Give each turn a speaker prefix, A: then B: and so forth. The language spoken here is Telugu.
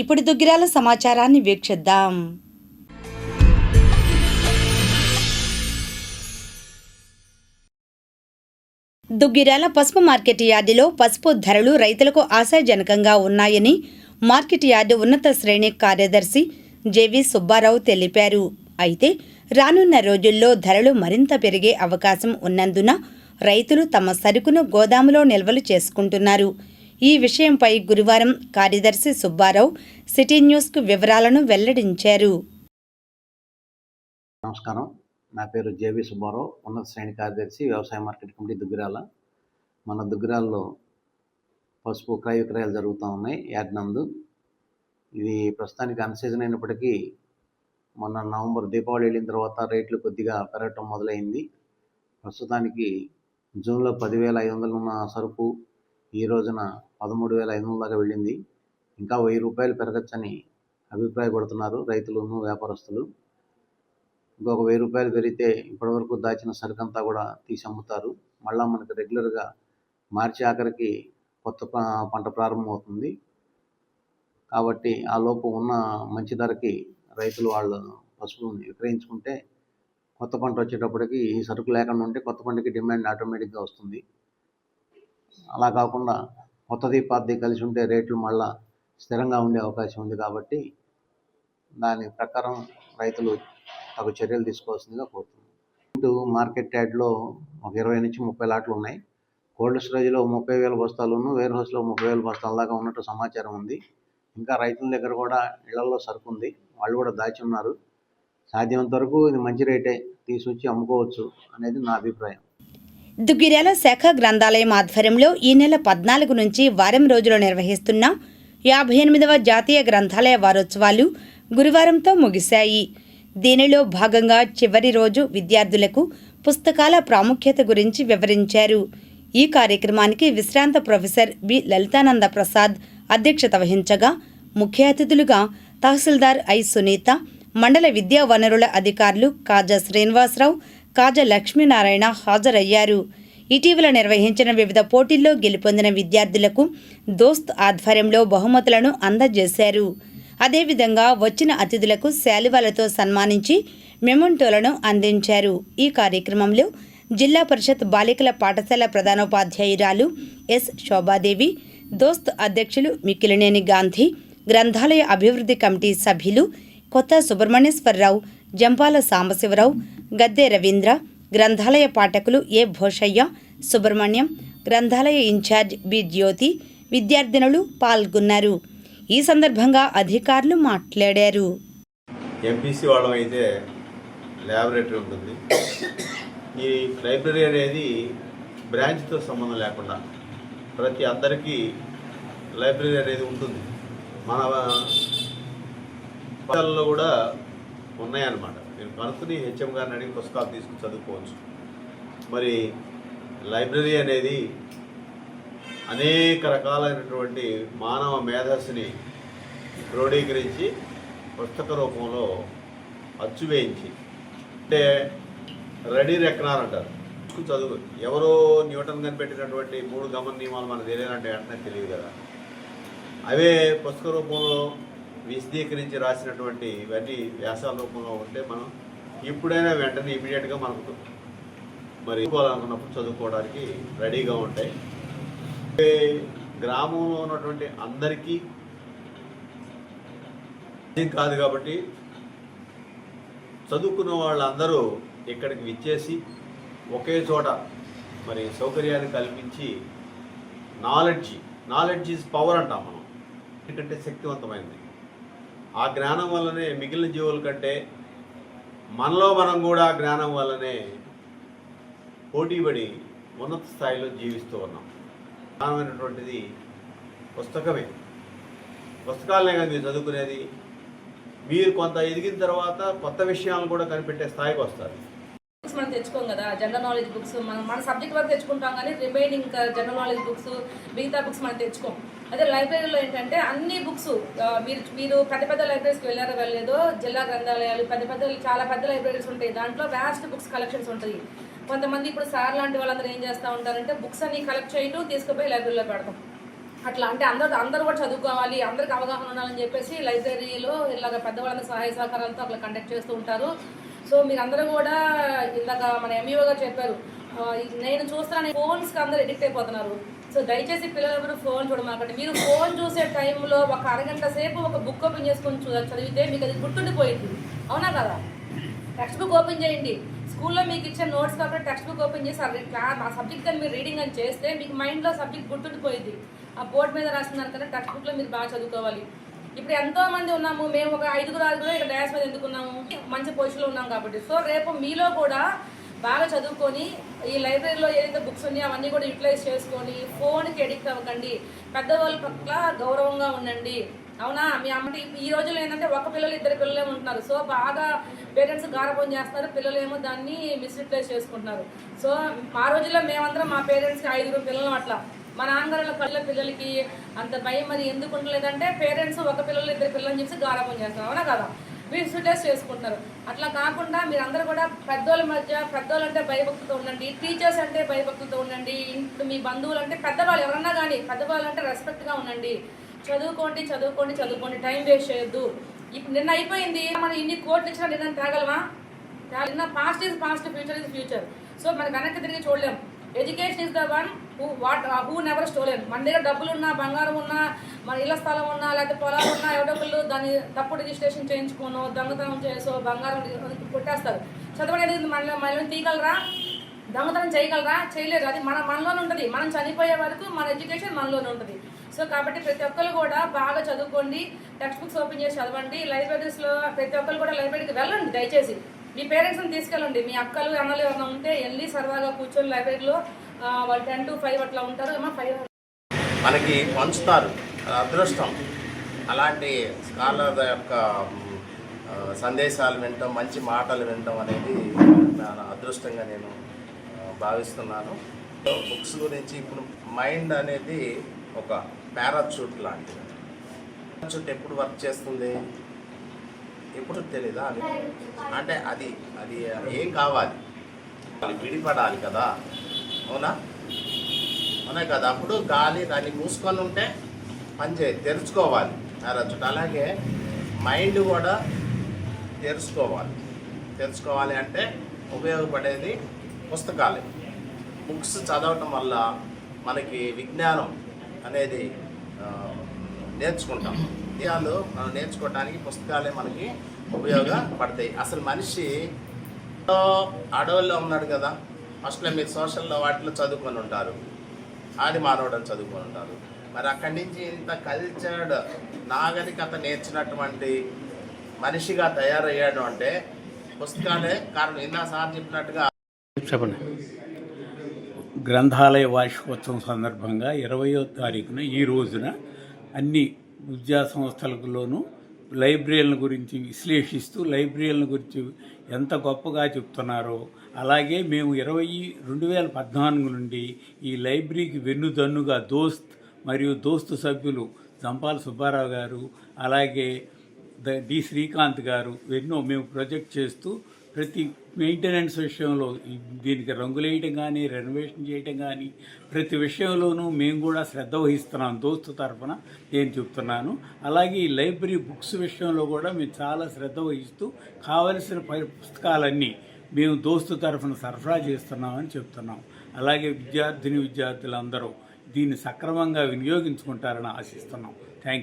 A: ఇప్పుడు దుగ్గిరాల సమాచారాన్ని వీక్షిద్దాం. దుగ్గిరాల పసుపు మార్కెట్ యార్డులో పసుపు ధరలు రైతులకు ఆశాజనకంగా ఉన్నాయని మార్కెట్ యార్డు ఉన్నత శ్రేణి కార్యదర్శి జెవి సుబ్బారావు తెలిపారు. అయితే రానున్న రోజుల్లో ధరలు మరింత పెరిగే అవకాశం ఉన్నందున రైతులు తమ సరుకును గోదాములో నిల్వలు చేసుకుంటున్నారు. ఈ విషయంపై గురువారం కార్యదర్శి సుబ్బారావు సిటీ న్యూస్కు వివరాలను వెల్లడించారు.
B: నమస్కారం. నా పేరు జేవి సుబ్బారావు. ఉన్నత శ్రేణి కార్యదర్శి వ్యవసాయ మార్కెట్ కమిటీ దుగ్గిరాల. మన దుగ్గిరాల్లో పసుపు క్రయ విక్రయాలు జరుగుతూ ఉన్నాయి. యాడ్ నందు. ఇది ప్రస్తుతానికి అన్సీజన్ అయినప్పటికీ మొన్న నవంబర్ దీపావళి వెళ్ళిన తర్వాత రేట్లు కొద్దిగా పెరగటం మొదలైంది. ప్రస్తుతానికి జూన్లో పదివేల ఐదు వందలు ఉన్న సరుకు ఈ రోజున పదమూడు వేల ఐదు వందల దాకా వెళ్ళింది. ఇంకా వెయ్యి రూపాయలు పెరగచ్చని అభిప్రాయపడుతున్నారు రైతులను వ్యాపారస్తులు. ఇంకొక వెయ్యి రూపాయలు పెరిగితే ఇప్పటివరకు దాచిన సరుకంతా కూడా తీసి అమ్ముతారు. మళ్ళీ మనకు రెగ్యులర్గా మార్చి ఆఖరికి కొత్త పంట ప్రారంభమవుతుంది. కాబట్టి ఆ లోపు ఉన్న మంచి ధరకి రైతులు వాళ్ళ పశువుని విక్రయించుకుంటే కొత్త పంట వచ్చేటప్పటికి ఈ సరుకు లేకుండా ఉంటే కొత్త పంటకి డిమాండ్ ఆటోమేటిక్గా వస్తుంది. అలా కాకుండా కొత్తది పాతది కలిసి ఉంటే రేట్లు మళ్ళా స్థిరంగా ఉండే అవకాశం ఉంది కాబట్టి దాని ప్రకారం రైతులు తగు చర్యలు తీసుకోవాల్సిందిగా కోరుతున్నాను ఇటు మార్కెట్ యార్డ్లో ఒక ఇరవై నుంచి ముప్పై లాట్లు ఉన్నాయి. కోల్డ్ స్టోరేజ్లో ముప్పై వేల బస్తాలును వేర్ హౌస్లో ముప్పై వేల బస్తాల దాకా ఉన్నట్టు సమాచారం ఉంది. ఇంకా రైతుల దగ్గర కూడా ఇళ్ళలో సరుకు ఉంది. వాళ్ళు కూడా దాచి ఉన్నారు. సాధ్యమైనంత వరకు ఇది మంచి రేటే తీసుకొచ్చి అమ్ముకోవచ్చు అనేది నా అభిప్రాయం.
A: దుగ్గిరాల శాఖ గ్రంథాలయం ఆధ్వర్యంలో ఈ నెల పద్నాలుగు నుంచి వారం రోజులు నిర్వహిస్తున్న యాభై ఎనిమిదవ జాతీయ గ్రంథాలయ వారోత్సవాలు గురువారంతో ముగిశాయి. దీనిలో భాగంగా చివరి రోజు విద్యార్థులకు పుస్తకాల ప్రాముఖ్యత గురించి వివరించారు. ఈ కార్యక్రమానికి విశ్రాంత ప్రొఫెసర్ బి. లలితానంద ప్రసాద్ అధ్యక్షత వహించగా ముఖ్య అతిథులుగా తహసీల్దార్ ఐ. సునీత మండల విద్యా వనరుల అధికారులు కాజా శ్రీనివాసరావు కాజా లక్ష్మీనారాయణ హాజరయ్యారు. ఇటీవల నిర్వహించిన వివిధ పోటీల్లో గెలుపొందిన విద్యార్థులకు దోస్త్ ఆధ్వర్యంలో బహుమతులను అందజేశారు. అదేవిధంగా వచ్చిన అతిథులకు శాలువాలతో సన్మానించి మెమంటోలను అందించారు. ఈ కార్యక్రమంలో జిల్లా పరిషత్ బాలికల పాఠశాల ప్రధానోపాధ్యాయురాలు ఎస్ శోభాదేవి దోస్త్ అధ్యక్షులు మిక్కిలినేని గాంధీ గ్రంథాలయ అభివృద్ధి కమిటీ సభ్యులు కొత్త సుబ్రహ్మణ్యేశ్వరరావు జంపాల సాంబశివరావు గద్దె రవీంద్ర గ్రంథాలయ పాఠకులు ఏ భోషయ్య సుబ్రహ్మణ్యం గ్రంథాలయ ఇన్ఛార్జ్ బి జ్యోతి విద్యార్థినులు పాల్గొన్నారు. ఈ సందర్భంగా అధికారులు మాట్లాడారు.
C: ఎంపీసీ వాళ్ళం అయితే ల్యాబొరేటరీ ఉంటుంది. ఈ లైబ్రరీ అనేది బ్రాంచ్తో సంబంధం లేకుండా ప్రతి అందరికీ లైబ్రరీ అనేది ఉంటుంది. మన కూడా ఉన్నాయన్నమాట. నేను కనుక్కుని హెచ్ఎం గారిని అడిగి పుస్తకాలు తీసుకుని చదువుకోవచ్చు. మరి లైబ్రరీ అనేది అనేక రకాలైనటువంటి మానవ మేధస్సుని క్రోడీకరించి పుస్తక రూపంలో అచ్చు వేయించి అంటే రెడీ రెక్కనార్ అంటారు. చదువు ఎవరో న్యూటన్ కనిపెట్టినటువంటి మూడు గమన నియమాలు మనకు తెలియాలంటే వెంటనే తెలియదు కదా. అవే పుస్తక రూపంలో విశదీకరించి రాసినటువంటి ఇవన్నీ వ్యాసాల రూపంలో ఉంటే మనం ఇప్పుడైనా వెంటనే ఇమీడియట్గా మనకు మరి చదువుకోవాలనుకున్నప్పుడు చదువుకోవడానికి రెడీగా ఉంటాయి. గ్రామంలో ఉన్నటువంటి అందరికీ కాదు కాబట్టి చదువుకున్న వాళ్ళందరూ ఇక్కడికి విచ్చేసి ఒకే చోట మరి సౌకర్యాన్ని కల్పించి నాలెడ్జ్ నాలెడ్జ్ ఈజ్ పవర్ అంటాం మనం. ఎందుకంటే శక్తివంతమైనది. ఆ జ్ఞానం వల్లనే మిగిలిన జీవుల కంటే మనలో మనం కూడా జ్ఞానం వల్లనే పోటీపడి ఉన్నత స్థాయిలో జీవిస్తూ ఉన్నాం. ప్రధానమైనటువంటిది పుస్తకమే. పుస్తకాలనే కదా మీరు చదువుకునేది. మీరు కొంత ఎదిగిన తర్వాత కొత్త విషయాలను కూడా కనిపెట్టే స్థాయికి వస్తారు.
D: బుక్స్ మనం తెచ్చుకోం కదా జనరల్ నాలెడ్జ్ బుక్స్ మనం మన సబ్జెక్ట్ వరకు తెచ్చుకుంటాం కానీ రిమైనింగ్ జనరల్ నాలెడ్జ్ బుక్స్ మిగతా బుక్స్ మనం తెచ్చుకోం. అదే లైబ్రరీలో ఏంటంటే అన్ని బుక్స్ మీరు మీరు పెద్ద పెద్ద లైబ్రరీస్కి వెళ్ళారో వెళ్ళలేదో జిల్లా గ్రంథాలయాలు పెద్ద పెద్ద చాలా పెద్ద లైబ్రరీస్ ఉంటాయి. దాంట్లో వ్యాస్ట్ బుక్స్ కలెక్షన్స్ ఉంటాయి. కొంతమంది ఇప్పుడు సార్ లాంటి వాళ్ళందరూ ఏం చేస్తూ ఉంటారంటే బుక్స్ అన్ని కలెక్ట్ చేయటం తీసుకుపోయి లైబ్రరీలో పెడతాం. అట్లా అంటే అందరూ అందరూ కూడా చదువుకోవాలి అందరికి అవగాహన ఉండాలని చెప్పేసి లైబ్రరీలో ఇలాగ పెద్దవాళ్ళ సహాయ సహకారాలతో అట్లా కండక్ట్ చేస్తూ ఉంటారు. సో మీరందరూ కూడా ఇందాక మన ఎంఈఓ గారు చెప్పారు. నేను చూస్తాను ఫోన్స్కి అందరూ ఎడిక్ట్ అయిపోతున్నారు. సో దయచేసి పిల్లలందరూ ఫోన్ చూడమాకండి. మీరు ఫోన్ చూసే టైంలో ఒక అరగంట సేపు ఒక బుక్ ఓపెన్ చేసుకొని చూడాలి చదివితే మీకు అది గుర్తుండిపోయింది. అవునా కదా? టెక్స్ట్ బుక్ ఓపెన్ చేయండి. స్కూల్లో మీకు ఇచ్చే నోట్స్ కాబట్టి టెక్స్ట్ బుక్ ఓపెన్ చేసి ఆ సబ్జెక్ట్ అని మీరు రీడింగ్ అని చేస్తే మీకు మైండ్లో సబ్జెక్ట్ గుర్తుండిపోయింది. ఆ బోర్డు మీద రాస్తున్నారు కదా టెక్స్ట్ బుక్లో మీరు బాగా చదువుకోవాలి. ఇప్పుడు ఎంతో మంది ఉన్నాము మేము ఒక ఐదుగురు ఆరుగురు ఇక్కడ డ్యాన్స్ మీద ఎందుకున్నాము? మంచి పొజిషన్లో ఉన్నాం కాబట్టి. సో రేపు మీలో కూడా బాగా చదువుకొని ఈ లైబ్రరీలో ఏదైతే బుక్స్ ఉన్నాయో అవన్నీ కూడా యూటిలైజ్ చేసుకొని ఫోన్కి ఎడిక్ట్ అవ్వకండి. పెద్దవాళ్ళ పట్ల గౌరవంగా ఉండండి. అవునా? మీ అమ్మ ఈ రోజుల్లో ఏంటంటే ఒక పిల్లలు ఇద్దరు పిల్లలే ఉంటున్నారు. సో బాగా పేరెంట్స్ గారపం చేస్తున్నారు. పిల్లలు ఏమో దాన్ని మిస్యూటిలైజ్ చేసుకుంటున్నారు. సో మా రోజుల్లో మేమందరం మా పేరెంట్స్కి ఐదుగురు పిల్లలు అట్లా. మా నాన్నగారుల కళ్ళ పిల్లలకి అంత భయం మరి ఎందుకు ఉండలేదంటే పేరెంట్స్ ఒక పిల్లలు ఇద్దరు పిల్లలు చెప్పి గారపం చేస్తున్నారు. అవునా కదా? విజిటర్స్ చేసుకుంటున్నారు. అట్లా కాకుండా మీరందరూ కూడా పెద్దోళ్ళ మధ్య పెద్దోళ్ళు అంటే భయభక్తితో ఉండండి టీచర్స్ అంటే భయభక్తితో ఉండండి ఇప్పుడు మీ బంధువులు అంటే పెద్దవాళ్ళు ఎవరన్నా కానీ పెద్దవాళ్ళు అంటే రెస్పెక్ట్గా ఉండండి. చదువుకోండి చదువుకోండి చదువుకోండి టైం వేస్ట్ చేయొద్దు. ఇప్పుడు నిన్న అయిపోయింది. మనం ఇన్ని కోట్లు ఇచ్చినా నిన్న తాగలవా నిన్న past is past future is future so మనం వెనక్కి తిరిగి చూడలేం. Education is the one who what who never stolen మన దగ్గర డబ్బులు ఉన్నా బంగారం ఉన్నా మన ఇళ్ళ స్థలం ఉన్నా లేకపోతే పొలాలు ఉన్నా ఎవడొకళ్ళు దాన్ని తప్పుడు రిజిస్ట్రేషన్ చేయించుకోను దొంగతనం చేసో బంగారం కొట్టేస్తారు. చదవడం అనేది మన మనల్ని తీయగలరా? దొంగతనం చేయగలరా? చేయలేరు అది మన మనలోనే ఉంటుంది. మనం చనిపోయే వరకు మన ఎడ్యుకేషన్ మనలోనే ఉంటుంది. సో కాబట్టి ప్రతి ఒక్కరు కూడా బాగా చదువుకోండి. టెక్స్ట్ బుక్స్ ఓపెన్ చేసి చదవండి. లైబ్రరీస్లో ప్రతి ఒక్కరు కూడా లైబ్రరీకి వెళ్ళండి దయచేసి. మీ పేరెంట్స్ని తీసుకెళ్ళండి. మీ అక్కలు అన్నలు ఏమైనా ఉంటే వెళ్ళి సరదాగా కూర్చొని లైబ్రరీలో వాళ్ళు టెన్ టు ఫైవ్ అట్లా ఉంటారు. ఏమో ఫైవ్
E: మనకి పంచుతారు. అదృష్టం అలాంటి స్కాలర్ యొక్క సందేశాలు వినటం మంచి మాటలు వినటం అనేది అదృష్టంగా నేను భావిస్తున్నాను. బుక్స్ గురించి ఇప్పుడు మైండ్ అనేది ఒక పారాచూట్ లాంటిది. పారాచూట్ ఎప్పుడు వర్క్ చేస్తుంది? ఎప్పుడు తెలీదా అది? అంటే అది అది ఏం కావాలి? అది విడిపడాలి కదా. అవునా? అవునా కదా? అప్పుడు గాలి దాన్ని మూసుకొని ఉంటే పనిచే తెరుచుకోవాలి. పారాచూట్ అలాగే మైండ్ కూడా తెరుచుకోవాలి. తెరుచుకోవాలి అంటే ఉపయోగపడేది పుస్తకాలే. బుక్స్ చదవటం వల్ల మనకి విజ్ఞానం అనేది నేర్చుకుంటాం. విషయాలు మనం నేర్చుకోవడానికి పుస్తకాలే మనకి ఉపయోగపడతాయి. అసలు మనిషి అడవుల్లో ఉన్నాడు కదా. ఫస్ట్లో మీరు సోషల్లో వాటిలో చదువుకొని ఉంటారు. ఆది మానవుడని చదువుకొని ఉంటారు. మరి అక్కడి నుంచి ఇంత కల్చర్డ్ నాగరికత నేర్చినటువంటి మనిషిగా తయారయ్యాడు అంటే పుస్తకాలే కారణం. ఇందా సార్ చెప్పినట్టుగా
F: చెప్పండి. గ్రంథాలయ వార్షికోత్సవం సందర్భంగా ఇరవయో తారీఖున ఈ రోజున అన్ని విద్యా సంస్థలలోనూ లైబ్రరీల గురించి విశ్లేషిస్తూ లైబ్రరీల గురించి ఎంత గొప్పగా చెప్తున్నారో అలాగే మేము ఇరవై రెండు వేల పద్నాలుగు నుండి ఈ లైబ్రరీకి వెన్నుదన్నుగా దోస్త్ మరియు దోస్తు సభ్యులు జంపాల సుబ్బారావు గారు అలాగే ద డి శ్రీకాంత్ గారు ఎన్నో మేము ప్రొజెక్ట్ చేస్తూ ప్రతి మెయింటెనెన్స్ విషయంలో దీనికి రంగులేయటం కానీ రెనోవేషన్ చేయటం కానీ ప్రతి విషయంలోనూ మేము కూడా శ్రద్ధ వహిస్తున్నాం దోస్తు తరఫున నేను చెప్తున్నాను. అలాగే ఈ లైబ్రరీ బుక్స్ విషయంలో కూడా మేము చాలా శ్రద్ధ వహిస్తూ కావలసిన పుస్తకాలన్నీ మేము దోస్తు తరఫున సరఫరా చేస్తున్నామని చెప్తున్నాం. అలాగే విద్యార్థిని విద్యార్థులందరూ దీన్ని సక్రమంగా వినియోగించుకుంటారని ఆశిస్తున్నాం.